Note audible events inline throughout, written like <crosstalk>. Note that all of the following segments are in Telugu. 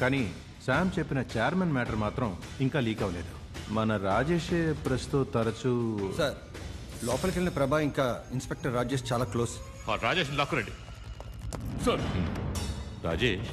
కానీ శామ్ చెప్పిన చైర్మన్ మ్యాటర్ మాత్రం ఇంకా లీక్ అవ్వలేదు. మన రాజేషే ప్రస్తుతం తరచూ సార్ లోపలికి వెళ్ళిన ప్రభా ఇంకా ఇన్స్పెక్టర్ రాజేష్ చాలా క్లోజ్. ఆ రాజేష్ లాక్కురండి సార్. రాజేష్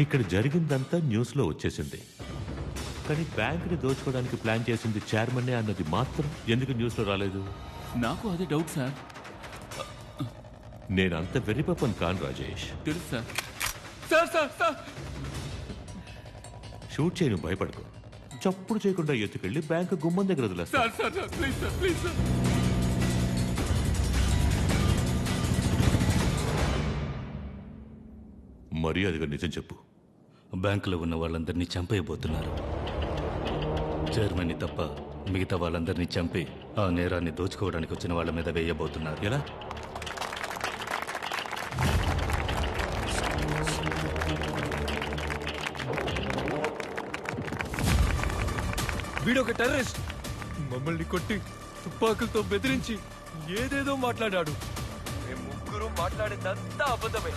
ఇక్కడ జరిగిందంతా న్యూస్లో వచ్చేసింది. కానీ బ్యాంకుని దోచుకోవడానికి ప్లాన్ చేసింది చైర్మన్నే అన్నది మాత్రం ఎందుకు న్యూస్లో రాలేదు? నాకు అదే డౌట్ సార్. నేను అంత వెర్రిపప్పని కాను రాజేష్. తెలుసు sir. Sir sir sir. Shoot చేయను భయపడకు. చప్పుడు చేయకుండా ఎత్తుకెళ్ళి బ్యాంకు గుమ్మం దగ్గర వదిలేస్తా. Sir sir sir please sir please sir. మర్యాదగా నిజం చెప్పు. బ్యాంకులో ఉన్న వాళ్ళందరినీ చంపేయబోతున్నారు. చైర్మన్ని తప్ప మిగతా వాళ్ళందరినీ చంపి ఆ నేరాన్ని దోచుకోవడానికి వచ్చిన వాళ్ళ మీద వేయబోతున్నారు. ఎలా? వీడొక టెర్రరిస్ట్. మమ్మల్ని కొట్టి తుపాకులతో బెదిరించి ఏదేదో మాట్లాడాడు. మేము ముగ్గురు మాట్లాడిందంతా అబద్ధమే.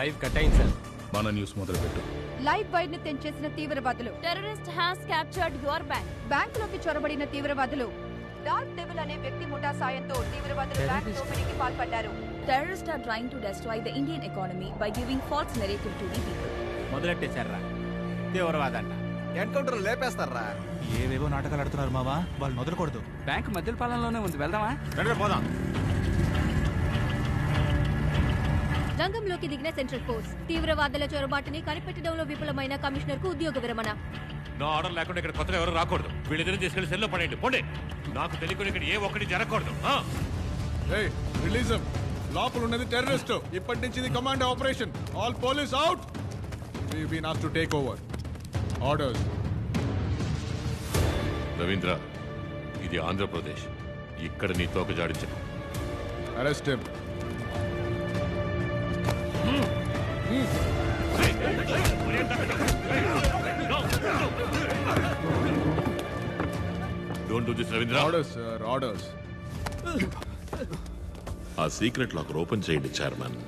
లైవ్ కట్ అయింది సార్. మన న్యూస్ మొదలుపెట్టు. లైవ్ వైర్ని తెంచేసిన తీవ్రవాదులు. Terrorist has captured your bank బ్యాంకులోకి చొరబడిన తీవ్రవాదులు. డార్క్ డెవిల్ అనే వ్యక్తి ముఠా సాయంతో తీవ్రవాదులు బ్యాంక్ దోపిడీకి పాల్పడ్డారు. Terrorist are trying to destroy the Indian economy by giving false narrative to the people మొదలెట్టేశారా తీవ్రవాదంట. ఎన్కౌంటర్ లేపేస్తారా? ఏవేవో నాటకాలు ఆడుతున్నారు మావా వాళ్ళు మొదలకూడదు. బ్యాంక్ మధ్య పాలనలోనే ఉంది వెళ్దామా? పోదాం. రంగంలోకి దిగిన సెంట్రల్ ఫోర్స్ తీవ్రవాదుల చొరబాటుని కనిపెట్టడంలో విఫలమైన కమిషనర్కు ఉద్యోగ విరమణ. నా ఆర్డర్ లేకుండా ఇక్కడ కొత్తగా ఎవరు రాకూడదు. వీళ్ళిద్దరు తీసుకెళ్ళి సెల్లో పడేయండి. పోండి. నాకు తెలియకుండా ఇక్కడ ఏ ఒక్కటి జరగకూడదు? రిలీజ్. లోపల ఉన్నది టెర్రరిస్ట్. ఇప్పటి నుంచి ఇది command operation. All police out. We been as to take over. Orders Ravindra ఇది ఆంధ్రప్రదేశ్. ఇక్కడ నీ తోక జాడించను arrest don't do this Ravindra. Orders orders ఆ సీక్రెట్ లాక్ ఓపెన్ చేయండి చైర్మన్.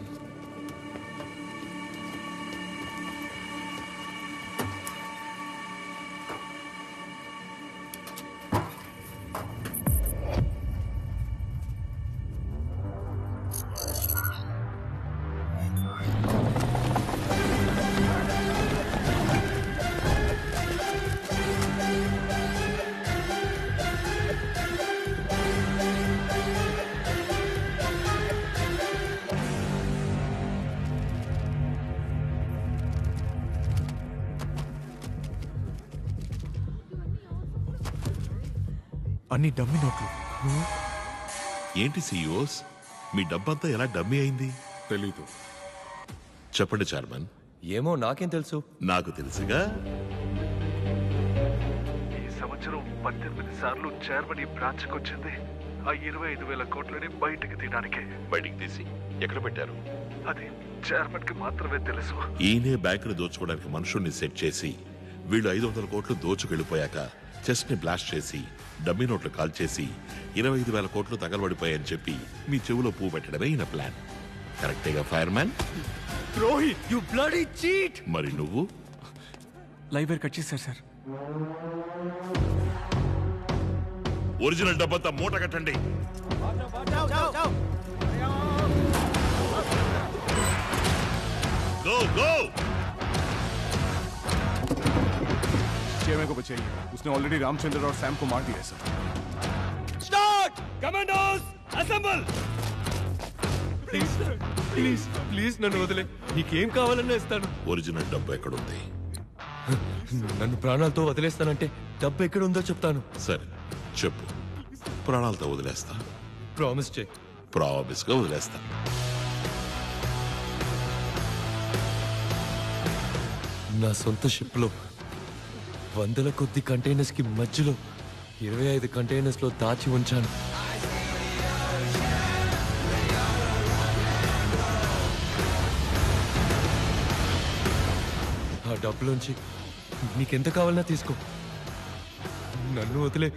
అన్ని డమ్మి నోట్లు. ఏంటి సీఈఓస్ మీ డబ్బంతా ఎలా డమ్మీ అయింది? తెలీదు. చెప్పండి చైర్మన్. ఏమో నాకేం తెలుసు? నాకు తెలుసుగా? ఈ సంవత్సరం పద్దెనిమిది సార్లు చైర్మన్ ఈ బ్రాంచ్ వచ్చింది ఆ ఇరవై ఐదు వేల కోట్లని బయటికి తీయడానికే. బయటికి తీసి ఎక్కడ పెట్టారు? అది చైర్మన్కి మాత్రమే తెలుసు. ఈయనే బ్యాంకును దోచుకోవడానికి మనుషుల్ని సెట్ చేసి వీళ్ళు ఐదు వందల కోట్లు దోచుకెళ్ళిపోయాక చెస్ట్ని బ్లాస్ట్ చేసి డమ్మీ నోట్లు కాల్ చేసి ఇరవై ఐదు వేల కోట్లు తగలబడిపోయాయని చెప్పి మీ చెవులో పువ్వు పెట్టడమే ఈయన ప్లాన్ కరెక్టేగా ఫైర్ మ్యాన్ ద్రోహి యు బ్లడీ చీట్ మరి నువ్వు లైవ్ వైర్ కట్ చేశారు సార్ ఒరిజినల్ డబ్బంతా మూట కట్టండి గో గో चेयरमैन को बचाइए उसने ऑलरेडी रामचंद्र और सैम को मार दिया है sir start commandos assemble please please please నన్ను వదిలే నీకేం కావాలన్నా ఇస్తాను ఒరిజినల్ డబ్బు ఎక్కడుంది <laughs> నన్ను ప్రాణాలతో వదిలేస్తానంటే డబ్బు ఎక్కడ ఉందో చెప్తాను సరే చెప్పు ప్రాణాలతో వదిలేస్తా ప్రామిస్ చేయి ప్రామిస్ గా వదిలేస్తా నా సొంత షిప్లో వందల కొద్ది కంటైనర్స్కి మధ్యలో ఇరవై ఐదు కంటైనర్స్లో దాచి ఉంచాను. ఆ డబ్బులోంచి నీకెంత కావాలన్నా తీసుకో. నన్ను వదిలే.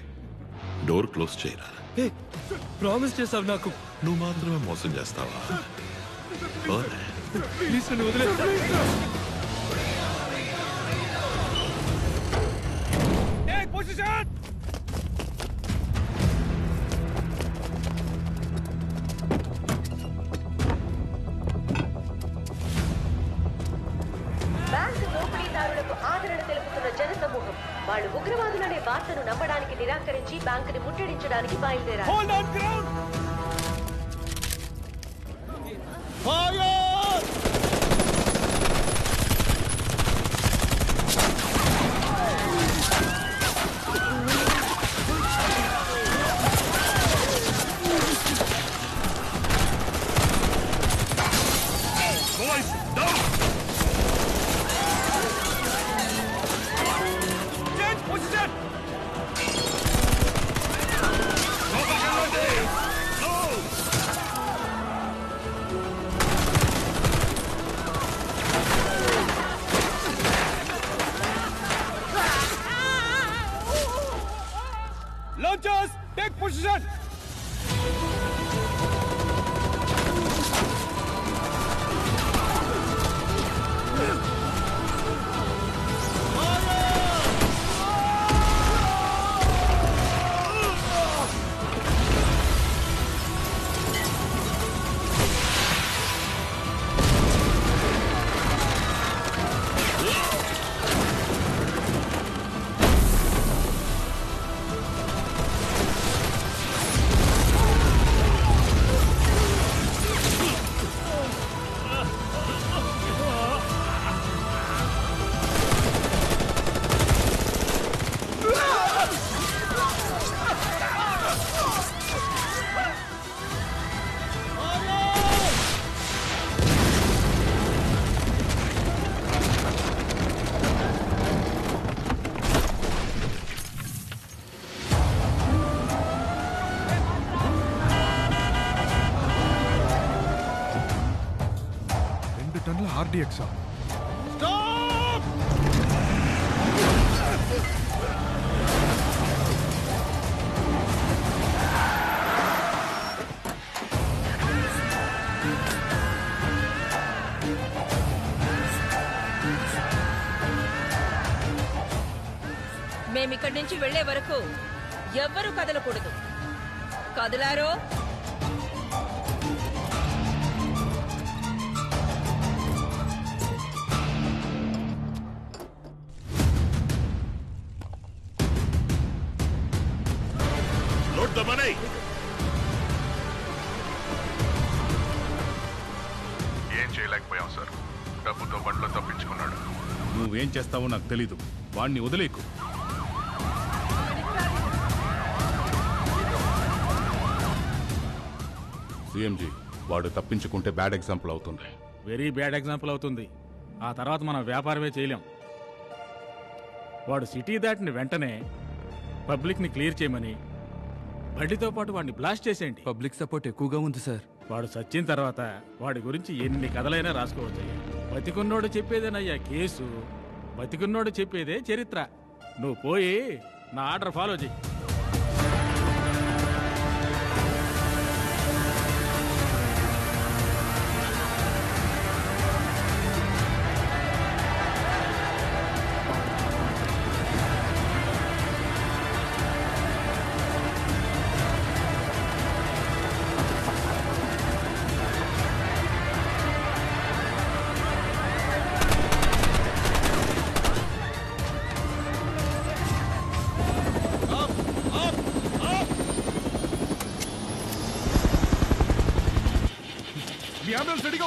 డోర్ క్లోజ్ చేయరా? ప్రామిస్ చేసావు నాకు. నువ్వు మాత్రమే మోసం చేస్తావా. ప్లీజ్ నన్ను వదిలే. Gesichert! బ్యాంకు దోపిడీదారులకు ఆదరణ తెలుపుతున్న జనసమూహం వాళ్ళు ఉగ్రవాదులనే వార్తను నమ్మడానికి నిరాకరించి బ్యాంకుని ముట్టడించడానికి బయలుదేరారు. ఆర్డీఎక్సా మేమిక్కడి నుంచి వెళ్ళే వరకు ఎవ్వరూ కదలకూడదు. కదలారో? ఏం చేయలేకపోయాం సార్? డబ్బుతో బండ్లో తప్పించుకున్నాడు. నువ్వేం చేస్తావో నాకు తెలీదు. వాణ్ణి వదిలేకు. సిఎంజీ వాడు తప్పించుకుంటే బ్యాడ్ ఎగ్జాంపుల్ అవుతుంది. వెరీ బ్యాడ్ ఎగ్జాంపుల్ అవుతుంది. ఆ తర్వాత మనం వ్యాపారమే చేయలేం. వాడు సిటీ దాటిన వెంటనే పబ్లిక్ని క్లియర్ చేయమని బండితో పాటు వాడిని బ్లాస్ట్ చేసేయండి. పబ్లిక్ సపోర్ట్ ఎక్కువగా ఉంది సార్. వాడు చచ్చిన తర్వాత వాడి గురించి ఎన్ని కథలైనా రాసుకోవచ్చు బతికున్నోడు చెప్పేదేనయ్యా కేసు? బతికున్నోడు చెప్పేదే చరిత్ర. నువ్వు పోయి నా ఆర్డర్ ఫాలో చెయ్యి.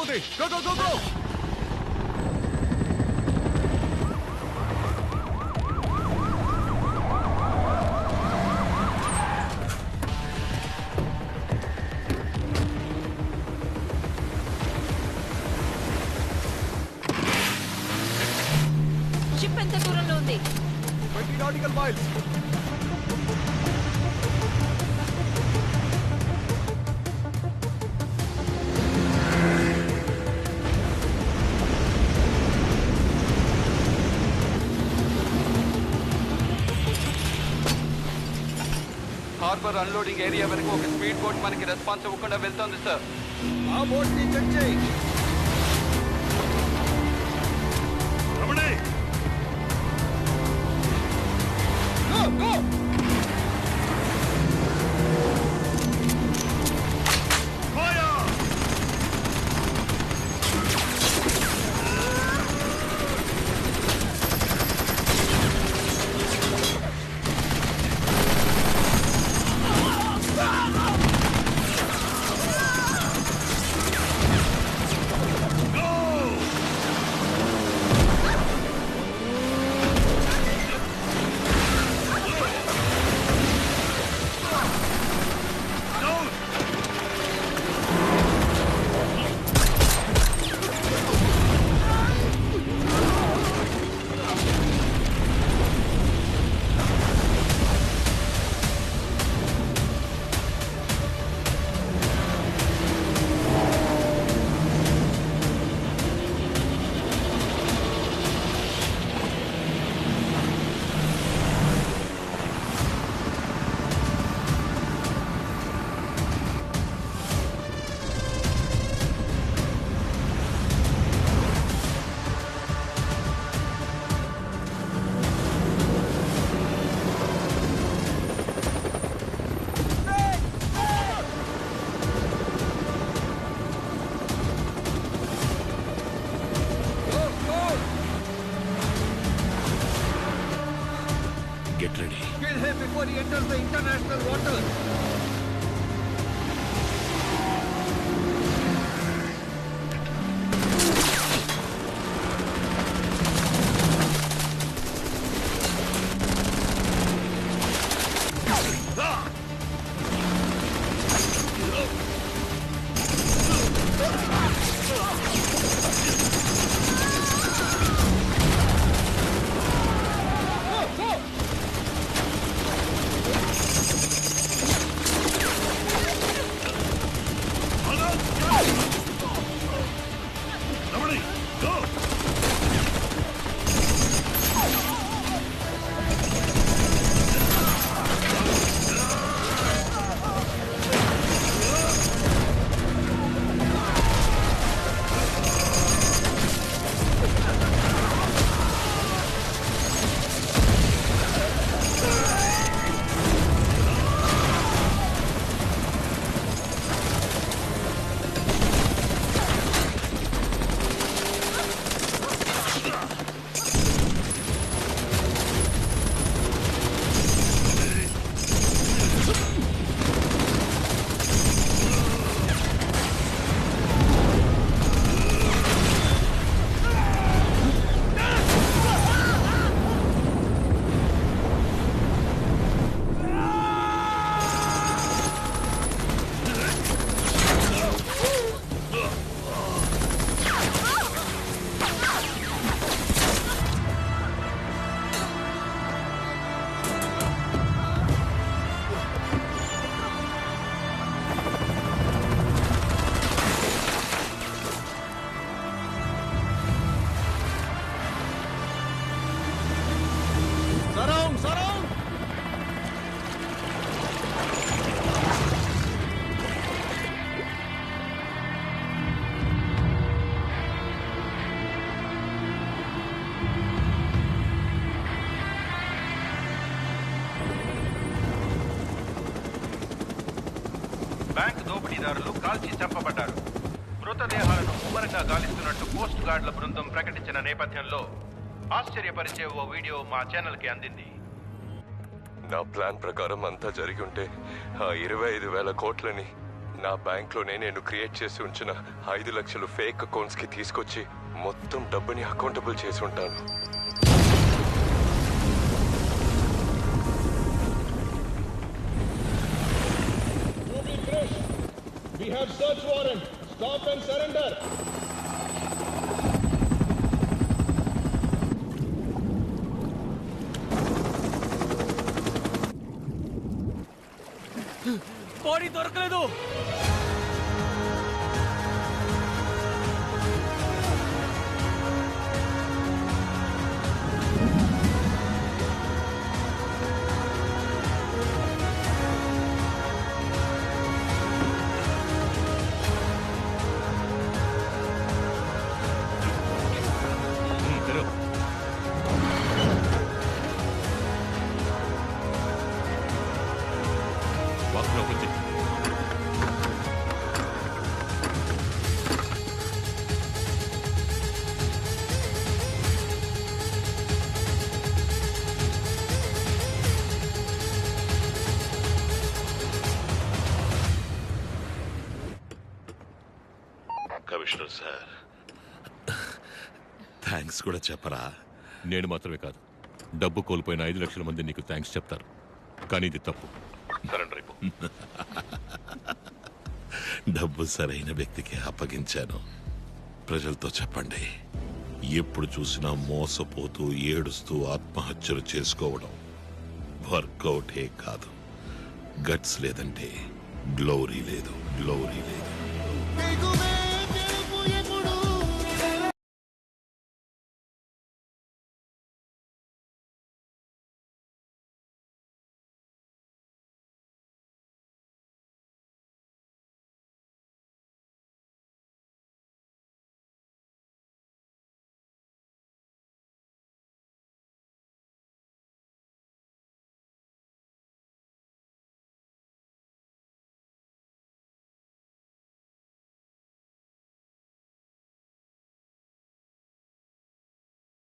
ఉంది go go go go ship ఎంత దూరంలో ఉంది? Twenty nautical miles harbour unloading area వరకు ఒక స్పీడ్ బోట్ మనకి రెస్పాన్స్ ఇవ్వకుండా వెళ్తోంది సార్. ఆ బోట్ని చెక్ చేయి. మృతదేహాలను ముమ్మరంగా గాలిస్తున్నట్టు కోస్ట్ గార్డుల బృందం ప్రకటించిన నేపథ్యంలో ఆశ్చర్యపరిచే ఓ వీడియో మా ఛానల్కి అందింది నా ప్లాన్ ప్రకారం అంతా జరిగి ఉంటే ఆ ఇరవై ఐదు వేల కోట్లని నా బ్యాంక్లోనే నేను క్రియేట్ చేసి ఉంచిన ఐదు లక్షలు ఫేక్ అకౌంట్స్కి తీసుకొచ్చి మొత్తం డబ్బుని అకౌంటబుల్ చేసి ఉంటాను We have search warrant. Stop and surrender. Body దొరకలేదు థ్యాంక్స్ కూడా చెప్పరా? నేను మాత్రమే కాదు. డబ్బు కోల్పోయిన ఐదు లక్షల మంది నీకు థ్యాంక్స్ చెప్తారు. కానీ ఇది తప్పు. సరెండర్ అయిపో. <laughs> డబ్బు సరైన వ్యక్తికి అప్పగించాను. ప్రజలతో చెప్పండి. ఎప్పుడు చూసినా మోసపోతూ ఏడుస్తూ ఆత్మహత్యలు చేసుకోవడం వర్కౌటే కాదు. గట్స్ లేదంటే గ్లోరీ లేదు గ్లోరీ లేదు.